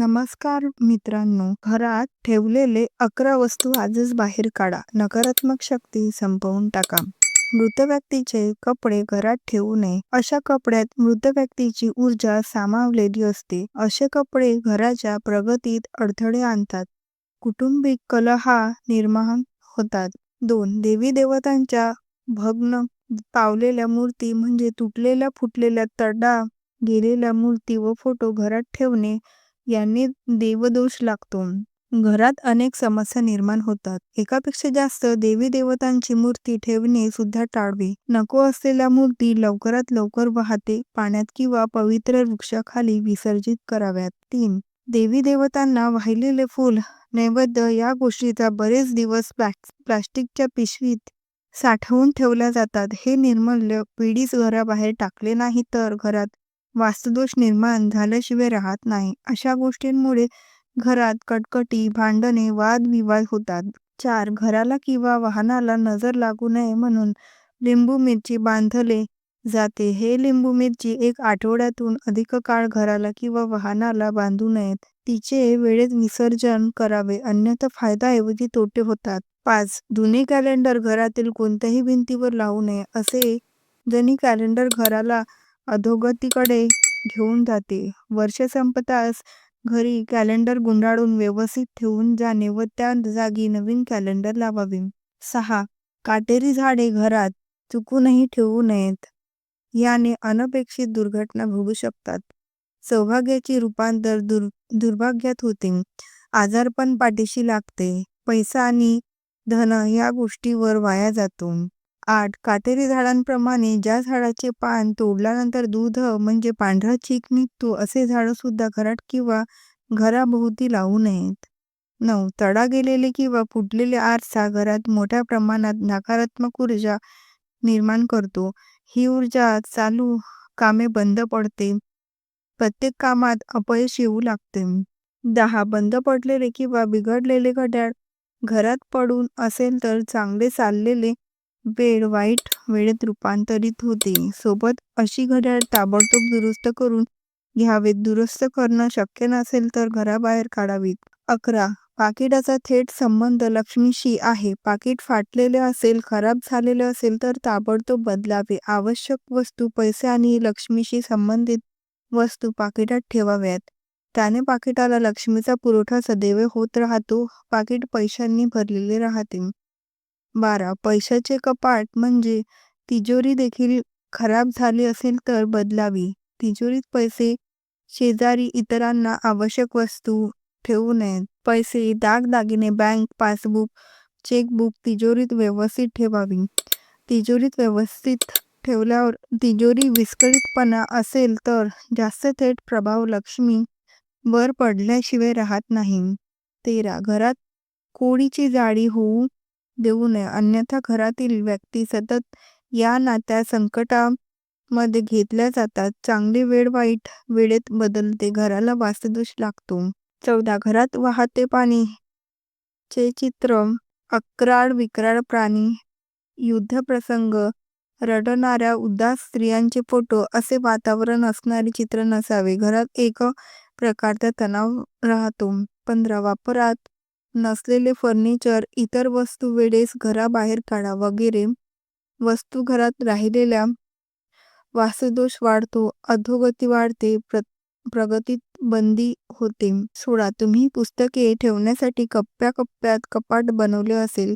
नमस्कार मित्रांनो घरात ठेवलेले अकरा वस्तू आजच बाहेर काढा. नकारात्मक शक्ती संपवून टाका. मृत व्यक्तीचे कपडे घरात ठेवू नये. अशा कपड्यात मृत व्यक्तीची ऊर्जा सामावलेली असते. असे कपडे घराच्या प्रगतीत अडथळे आणतात. कुटुंबिक कलहा निर्माण होतात. दोन देवी देवतांच्या भग्न पावलेल्या मूर्ती म्हणजे तुटलेल्या फुटलेल्या तडा गेलेल्या मूर्ती व फोटो घरात ठेवणे यांनी देवदोष लागतो. घरात अनेक समस्या निर्माण होतात. एकापेक्षा जास्त देवी देवतांची मूर्ती ठेवणे सुद्धा टाळवे. नको असलेल्या मूर्ती लवकरात लवकर वाहते पाण्यात किंवा पवित्र वृक्षाखाली विसर्जित कराव्यात. तीन देवी देवतांना वाहिलेले फूल नैवेद्य या गोष्टीचा बरेच दिवस प्लास्टिकच्या पिशवीत साठवून ठेवल्या जातात. हे निर्मल्य पिढीच घराबाहेर टाकले नाही तर घरात वास्तुदोष निर्माण झाल्याशिवाय राहत नाही. अशा गोष्टींमुळे घरात कटकटी भांडणे वादविवाद होतात. चार घराला किंवा वाहनाला नजर लागू नये म्हणून लिंबू मिरची बांधले जाते. हे लिंबू मिरची एक आठवड्यातून अधिक काळ घराला किंवा वाहनाला बांधू नयेत. तिचे वेळेत विसर्जन करावे. अन्यथा फायदाऐवजी तोटे होतात. पाच जुने कॅलेंडर घरातील कोणत्याही भिंतीवर लावू नये. असे जुनी कॅलेंडर घराला अधोगतीकडे घेऊन जाते. वर्ष संपताच घरी कॅलेंडर गुंडाळून व्यवस्थित ठेवून जाणे व त्या जागी नवीन कॅलेंडर लावावे. सहा. काटेरी झाडे घरात चुकूनही ठेवू नयेत. याने अनपेक्षित दुर्घटना भोगू शकतात. सौभाग्याची रूपांतर दुर् दुर्भाग्यात होते. आजारपण पाठीशी लागते. पैसा आणि धन या गोष्टीवर वाया जातो. आठ. काटेरी झाडांप्रमाणे ज्या झाडाचे पान तोडल्यानंतर दूध म्हणजे पांढरा चीक निघतो असे झाडं सुद्धा घरात किंवा घराभोवती लावू नयेत. नऊ. तडा गेलेले किंवा फुटलेले आरसा घरात मोठ्या प्रमाणात नकारात्मक ऊर्जा निर्माण करतो. ही ऊर्जा चालू कामे बंद पडते. प्रत्येक कामात अपयश येऊ लागते. दहा. बंद पडलेले किंवा बिघडलेले घड्याळ घरात पडून असेल तर चांगले चाललेले वेळ वाईट वेळेत रूपांतरित होते. सोबत अशी घड्याळ ताबडतोब दुरुस्त करून घ्यावेत. दुरुस्त करणं शक्य नसेल तर घराबाहेर काढावीत. अकरा. पाकिटाचा थेट संबंध लक्ष्मीशी आहे. पाकिट फाटलेले असेल खराब झालेले असेल तर ताबडतोब बदलावे. आवश्यक वस्तू पैसे आणि लक्ष्मीशी संबंधित वस्तू पाकिटात ठेवाव्यात. त्याने पाकिटाला लक्ष्मीचा पुरवठा सदैव होत राहतो. पाकिट पैशांनी भरलेले राहते. बारा. पैशाचे कपाट म्हणजे तिजोरी देखील खराब झाली असेल तर बदलावी. तिजोरीत पैसे शेजारी इतरांना आवश्यक वस्तू ठेवू नयेत. पैसे दागदागिने बँक पासबुक चेकबुक तिजोरीत व्यवस्थित ठेवावी. तिजोरीत व्यवस्थित ठेवल्यावर तिजोरी विस्कळीतपणा असेल तर जास्त थेट प्रभाव लक्ष्मी वर पडल्याशिवाय राहत नाही. तेरा. घरात कोडीची जाळी होऊ देऊ नये. अन्यथा घरातील व्यक्ती सतत या नात्या संकटामध्ये घेतल्या जातात. चांगली वेळ वाईट वेळेत बदलते. घराला वास्तुदोष लागतो. चौदा. घरात वाहते पाणी. चे चित्र. अक्राळ विक्राळ प्राणी. युद्धप्रसंग रडणाऱ्या उदास स्त्रियांचे फोटो. असे वातावरण असणारे चित्र नसावे. घरात एक प्रकारचा तणाव राहतो. पंधरा. वापरात नसलेले फर्निचर इतर वस्तू वेळेस घराबाहेर काढा वगैरे. वस्तू घरात राहिलेल्या वास्तुदोष वाढतो अधोगती वाढते प्र प्रगतीत बंदी होते. सोळा तुम्ही पुस्तके ठेवण्यासाठी कप्प्या कप्प्यात कपाट बनवले असेल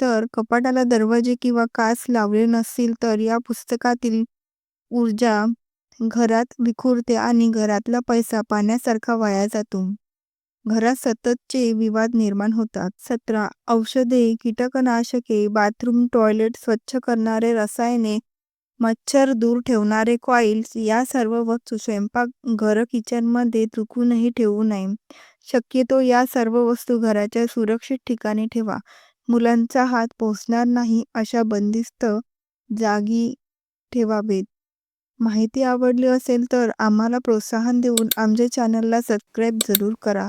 तर कपाटाला दरवाजे किंवा काच लावले नसतील तर या पुस्तकातील ऊर्जा घरात विखुरते आणि घरातला पैसा पाण्यासारखा वाया जातो. घरात सततचे विवाद निर्माण होतात. सतरा औषधे कीटकनाशके बाथरूम टॉयलेट स्वच्छ करणारे रसायने मच्छर दूर ठेवणारे कॉइल्स या सर्व वस्तू स्वयंपाक घर किचनमध्ये चुकूनही ठेवू नये. शक्यतो या सर्व वस्तू घराच्या सुरक्षित ठिकाणी ठेवा. मुलांचा हात पोचणार नाही अशा बंदिस्त जागी ठेवावेत. माहिती आवडली असेल तर आम्हाला प्रोत्साहन देऊन आमच्या चॅनलला सबस्क्राईब जरूर करा.